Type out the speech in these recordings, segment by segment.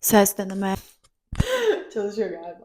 Ses deneme. Çalışıyor galiba.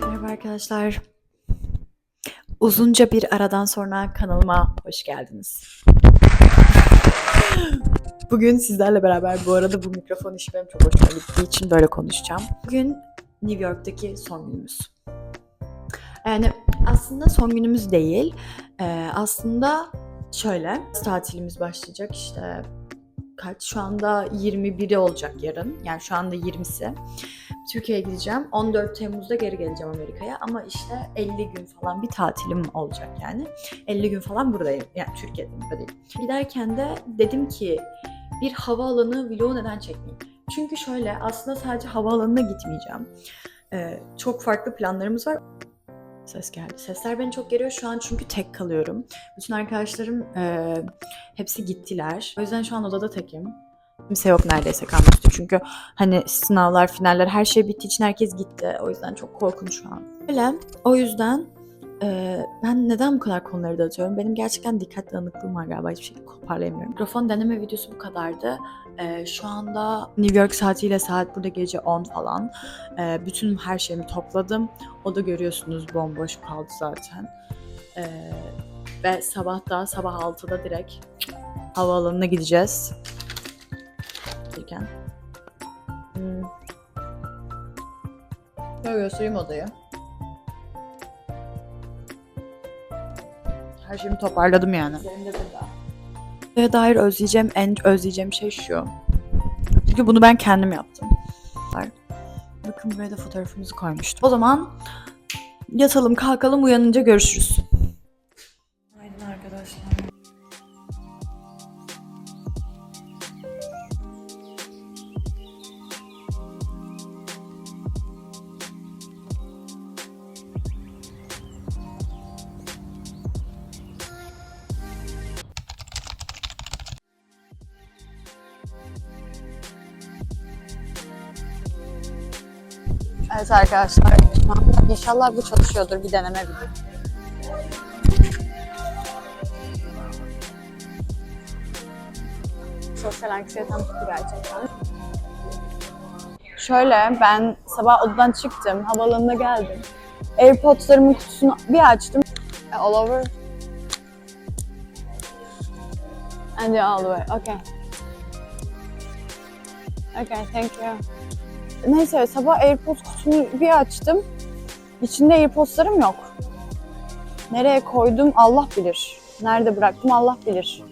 Merhaba arkadaşlar. Uzunca bir aradan sonra kanalıma hoş geldiniz. Bugün sizlerle beraber bu arada bu mikrofon işi benim çok hoşuma gittiği için böyle konuşacağım. Bugün New York'taki son günümüz. Yani aslında son günümüz değil. Ee, aslında şöyle tatilimiz başlayacak işte kaç şu anda 21'i olacak yarın. Yani şu anda 20'si. Türkiye'ye gideceğim. 14 Temmuz'da geri geleceğim Amerika'ya ama işte 50 gün falan bir tatilim olacak yani. 50 gün falan buradayım. Yani Türkiye'de burada değil. Giderken de dedim ki bir havaalanı vlogu neden çekmeyeyim? Çünkü şöyle aslında sadece havaalanına gitmeyeceğim. Ee, çok farklı planlarımız var. Ses geldi. Sesler beni çok geriyor şu an çünkü tek kalıyorum. Bütün arkadaşlarım e, hepsi gittiler. O yüzden şu an odada tekim. Kimse yok neredeyse kalmıştı çünkü hani sınavlar, finaller her şey bittiği için herkes gitti. O yüzden çok korkunç şu an. Öyle. O yüzden e, ben neden bu kadar konuları dağıtıyorum? Benim gerçekten dikkat dağınıklığım var galiba. Hiçbir şey toparlayamıyorum. Mikrofon deneme videosu bu kadardı. E, şu anda New York saatiyle saat burada gece 10 falan. E, bütün her şeyimi topladım. O da görüyorsunuz bomboş kaldı zaten. E, ve sabah da sabah 6'da direkt havaalanına gideceğiz. Gelirken. Hmm. Şöyle göstereyim odayı. Her şeyimi toparladım yani. Senin de burada. Ve dair özleyeceğim, en özleyeceğim şey şu. Çünkü bunu ben kendim yaptım. Bakın buraya da fotoğrafımızı koymuştum. O zaman yatalım, kalkalım, uyanınca görüşürüz. Evet arkadaşlar. İnşallah bu çalışıyordur. Bir deneme video. Sosyal anksiyetem tuttu gerçekten. Şöyle ben sabah odadan çıktım. Havaalanına geldim. Airpods'larımın kutusunu bir açtım. All over. And all the way. Okay. Okay, thank you. Neyse sabah AirPods kutumu bir açtım. İçinde AirPods'larım yok. Nereye koydum Allah bilir. Nerede bıraktım Allah bilir.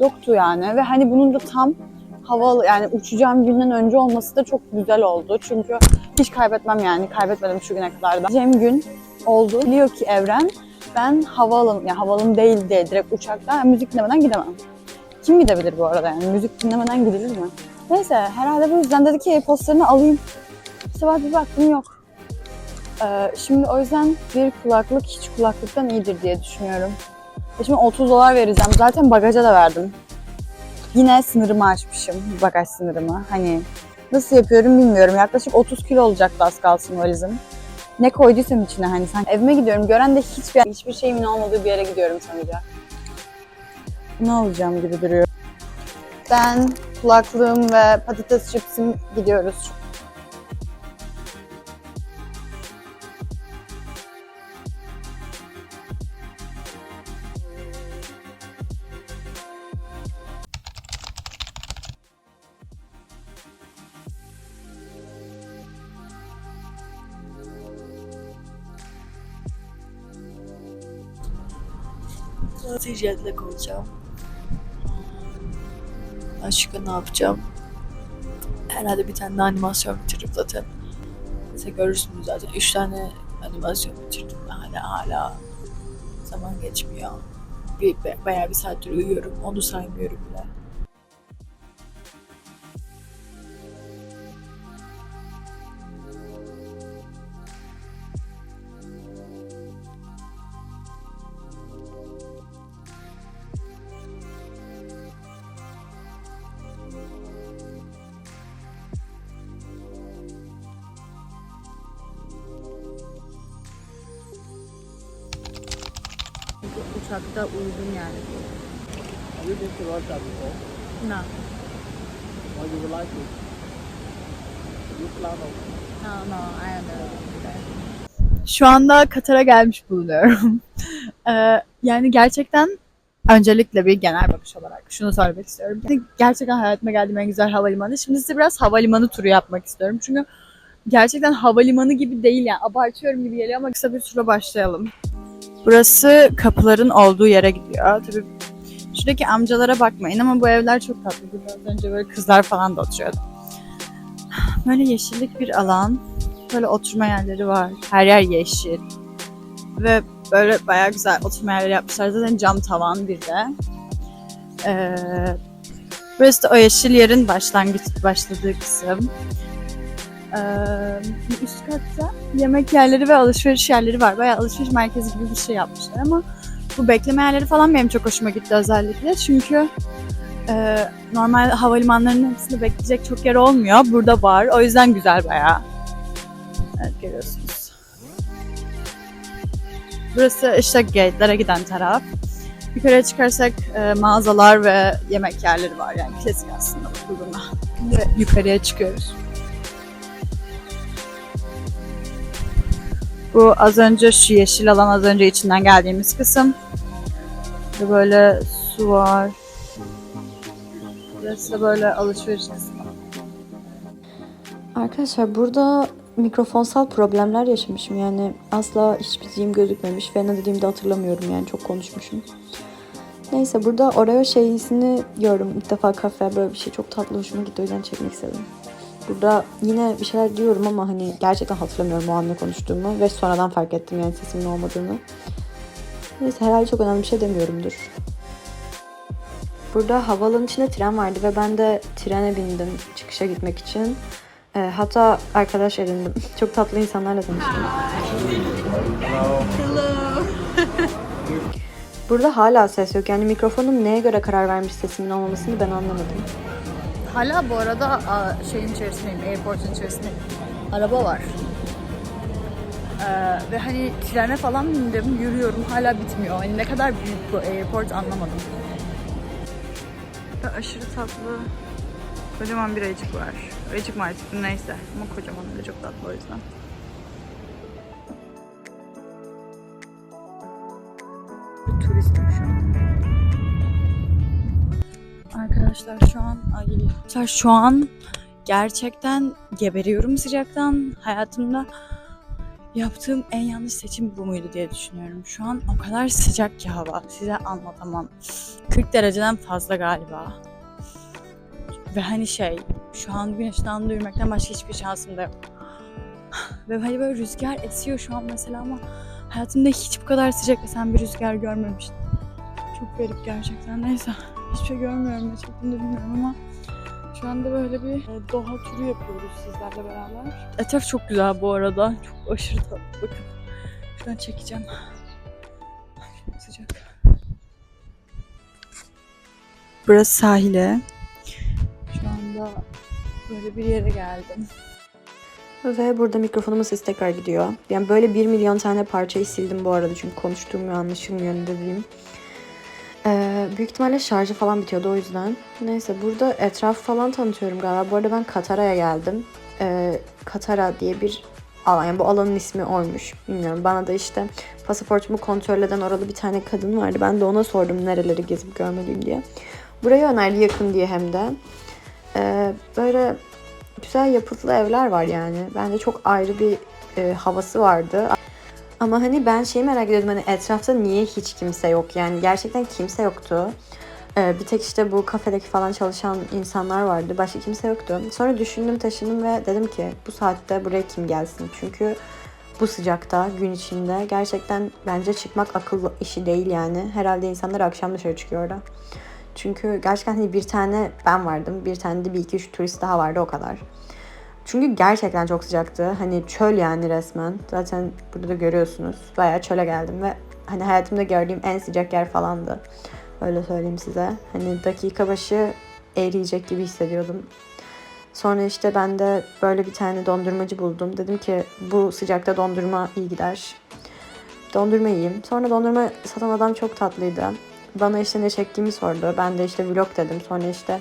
Yoktu yani ve hani bunun da tam havalı yani uçacağım günden önce olması da çok güzel oldu. Çünkü hiç kaybetmem yani kaybetmedim şu güne kadar da. Gideceğim gün oldu. Biliyor ki evren ben havaalanı yani havaalanı değil de direkt uçakta müzik dinlemeden gidemem. Kim gidebilir bu arada yani müzik dinlemeden gidilir mi? Neyse herhalde bu yüzden dedi ki AirPods'larını alayım. Sabah bir baktım yok. Ee, şimdi o yüzden bir kulaklık hiç kulaklıktan iyidir diye düşünüyorum. E şimdi 30 dolar vereceğim. Zaten bagaja da verdim. Yine sınırımı aşmışım. Bagaj sınırımı. Hani nasıl yapıyorum bilmiyorum. Yaklaşık 30 kilo olacaktı az kalsın valizim. Ne koyduysam içine hani sen evime gidiyorum. Gören de hiçbir, hiçbir şeyimin olmadığı bir yere gidiyorum sanacak. Ne alacağım gibi duruyor. Ben kulaklığım ve patates çipsim gidiyoruz. Nasıl jetle olacağım? Başka ne yapacağım? Herhalde bir tane animasyon bitiririm zaten. Size görürsünüz zaten. Üç tane animasyon bitirdim hala hala zaman geçmiyor. Bir, bayağı bir saattir uyuyorum. Onu saymıyorum bile. Uçakta uyudum yani. Have you been to Russia before? No. Or you would like to? You plan on No, no, I am Şu anda Katar'a gelmiş bulunuyorum. Ee, yani gerçekten öncelikle bir genel bakış olarak şunu söylemek istiyorum. Gerçekten hayatıma geldiğim en güzel havalimanı. Şimdi size biraz havalimanı turu yapmak istiyorum. Çünkü gerçekten havalimanı gibi değil yani. Abartıyorum gibi geliyor ama kısa bir tura başlayalım. Burası kapıların olduğu yere gidiyor. Tabii şuradaki amcalara bakmayın ama bu evler çok tatlı. Biraz önce böyle kızlar falan da oturuyordu. Böyle yeşillik bir alan. Böyle oturma yerleri var. Her yer yeşil. Ve böyle bayağı güzel oturma yerleri yapmışlar. Zaten cam tavan bir de. Ee, burası da o yeşil yerin başlangıç başladığı kısım. Ee, üst katta yemek yerleri ve alışveriş yerleri var. Bayağı alışveriş merkezi gibi bir şey yapmışlar ama bu bekleme yerleri falan benim çok hoşuma gitti özellikle. Çünkü e, normal havalimanlarının hepsinde bekleyecek çok yer olmuyor. Burada var. O yüzden güzel bayağı. Evet görüyorsunuz. Burası işte gate'lere giden taraf. Yukarıya çıkarsak e, mağazalar ve yemek yerleri var yani klasik aslında bakıldığında. Şimdi yukarıya çıkıyoruz. Bu az önce şu yeşil alan az önce içinden geldiğimiz kısım. Böyle su var. Burası da böyle alışveriş kısmı. Arkadaşlar burada mikrofonsal problemler yaşamışım yani asla hiçbir dilim gözükmemiş ve ne dediğimi de hatırlamıyorum yani çok konuşmuşum. Neyse burada Oreo şeysini gördüm ilk defa kafe böyle bir şey çok tatlı hoşuma gitti o yüzden çekmek istedim. Burada yine bir şeyler diyorum ama hani gerçekten hatırlamıyorum o an ne konuştuğumu ve sonradan fark ettim yani sesimin olmadığını. Neyse herhalde çok önemli bir şey demiyorumdur. Burada havaalanı içinde tren vardı ve ben de trene bindim çıkışa gitmek için. Ee, hatta arkadaş edindim. Çok tatlı insanlarla tanıştım. Burada hala ses yok. Yani mikrofonum neye göre karar vermiş sesimin olmamasını ben anlamadım. Hala bu arada şeyin içerisindeyim, airport'un içerisindeyim. Araba var. Ee, ve hani trene falan bindim, yürüyorum. Hala bitmiyor. Hani ne kadar büyük bu airport anlamadım. Ve aşırı tatlı. Kocaman bir ayıcık var. Ayıcık mı artık neyse. Ama kocaman ve çok tatlı o yüzden. Bir turistim şu an. Arkadaşlar şu an ay, şu an gerçekten geberiyorum sıcaktan. Hayatımda yaptığım en yanlış seçim bu muydu diye düşünüyorum. Şu an o kadar sıcak ki hava. Size anlatamam. 40 dereceden fazla galiba. Ve hani şey, şu an güneşin altında yürümekten başka hiçbir şansım da yok. Ve hani böyle rüzgar esiyor şu an mesela ama hayatımda hiç bu kadar sıcak esen bir rüzgar görmemiştim. Çok garip gerçekten. Neyse. Hiçbir şey görmüyorum. Ne çektiğini bilmiyorum ama şu anda böyle bir e, doğa turu yapıyoruz sizlerle beraber. Etraf çok güzel bu arada. Çok aşırı tatlı. Bakın. Şuradan çekeceğim. Çok sıcak. Burası sahile. Şu anda böyle bir yere geldim. Ve burada mikrofonumun sesi tekrar gidiyor. Yani böyle 1 milyon tane parçayı sildim bu arada çünkü konuştuğum anlaşılmıyor ne dediğim. Büyük ihtimalle şarjı falan bitiyordu o yüzden. Neyse burada etraf falan tanıtıyorum galiba. Bu arada ben Katara'ya geldim. Ee, Katara diye bir alan. Yani bu alanın ismi oymuş. Bilmiyorum. Bana da işte pasaportumu kontrol eden oralı bir tane kadın vardı. Ben de ona sordum nereleri gezip görmeliyim diye. Buraya önerdi yakın diye hem de. Ee, böyle güzel yapıtlı evler var yani. Bence çok ayrı bir e, havası vardı. Ama hani ben şeyi merak ediyordum hani etrafta niye hiç kimse yok yani gerçekten kimse yoktu. Ee, bir tek işte bu kafedeki falan çalışan insanlar vardı. Başka kimse yoktu. Sonra düşündüm taşındım ve dedim ki bu saatte buraya kim gelsin? Çünkü bu sıcakta gün içinde gerçekten bence çıkmak akıl işi değil yani. Herhalde insanlar akşam dışarı çıkıyor. Çünkü gerçekten hani bir tane ben vardım. Bir tane de bir iki üç turist daha vardı o kadar. Çünkü gerçekten çok sıcaktı. Hani çöl yani resmen. Zaten burada da görüyorsunuz. Bayağı çöle geldim ve hani hayatımda gördüğüm en sıcak yer falandı. Öyle söyleyeyim size. Hani dakika başı eriyecek gibi hissediyordum. Sonra işte ben de böyle bir tane dondurmacı buldum. Dedim ki bu sıcakta dondurma iyi gider. Dondurma yiyeyim. Sonra dondurma satan adam çok tatlıydı. Bana işte ne çektiğimi sordu. Ben de işte vlog dedim. Sonra işte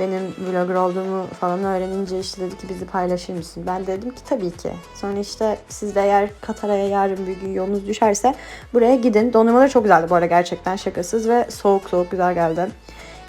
benim vlogger olduğumu falan öğrenince işte dedi ki bizi paylaşır mısın? Ben de dedim ki tabii ki. Sonra işte siz de eğer Katar'a yarın bir gün yolunuz düşerse buraya gidin. Dondurmaları çok güzeldi bu arada gerçekten şakasız ve soğuk soğuk güzel geldi.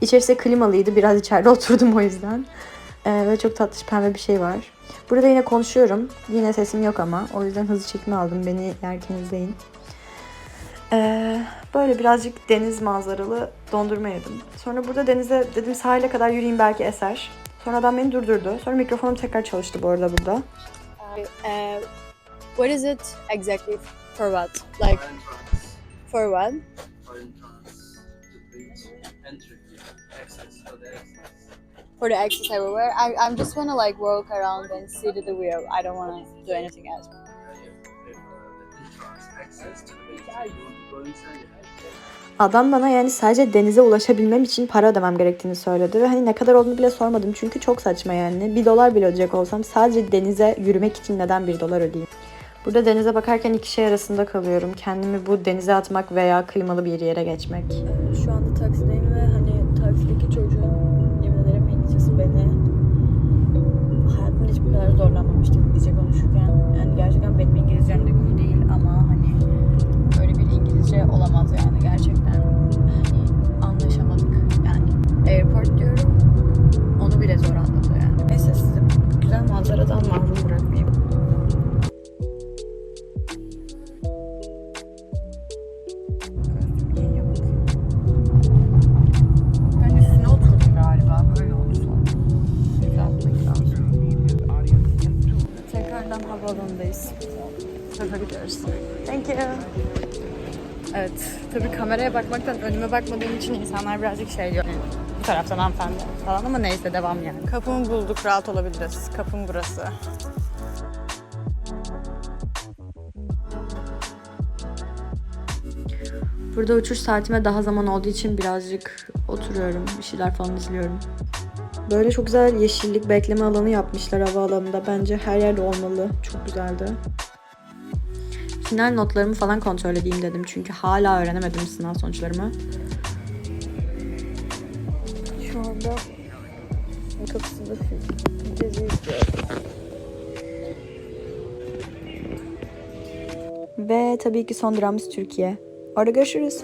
İçerisi klimalıydı. Biraz içeride oturdum o yüzden. Ee, ve çok tatlış pembe bir şey var. Burada yine konuşuyorum. Yine sesim yok ama. O yüzden hızlı çekme aldım. Beni yerken izleyin. Ee, böyle birazcık deniz manzaralı dondurma yedim. Sonra burada denize dedim sahile kadar yürüyeyim belki eser. Sonra adam beni durdurdu. Sonra mikrofonum tekrar çalıştı bu arada burada. Uh, what is it exactly for what? Like for what? For the access. Everywhere. I I'm just wanna like walk around and see the wheel. I don't wanna do anything else. Adam bana yani sadece denize ulaşabilmem için para ödemem gerektiğini söyledi. Ve hani ne kadar olduğunu bile sormadım. Çünkü çok saçma yani. Bir dolar bile ödeyecek olsam sadece denize yürümek için neden bir dolar ödeyeyim? Burada denize bakarken iki şey arasında kalıyorum. Kendimi bu denize atmak veya klimalı bir yere geçmek. Şu anda taksideyim ve hani taksideki çocuğun yemin ederim İngilizcesi beni hayatımda hiç bu kadar zorlanmamıştım İngilizce konuşurken. Yani gerçekten benim İngilizcem de bir İngilizce olamaz yani gerçekten. Hani anlaşamadık yani. Airport diyorum onu bile zor anladı yani. Neyse sizi güzel manzaradan mahrum kameraya bakmaktan önüme bakmadığım için insanlar birazcık şey diyor. Yani bu taraftan hanımefendi falan ama neyse devam yani. Kapımı bulduk. Rahat olabiliriz. Kapım burası. Burada uçuş saatime daha zaman olduğu için birazcık oturuyorum. Bir şeyler falan izliyorum. Böyle çok güzel yeşillik bekleme alanı yapmışlar havaalanında. Bence her yerde olmalı. Çok güzeldi. Final notlarımı falan kontrol edeyim dedim. Çünkü hala öğrenemedim sınav sonuçlarımı. Şu anda kapısında dizi izliyorum. Ve tabii ki son durağımız Türkiye. Orada görüşürüz.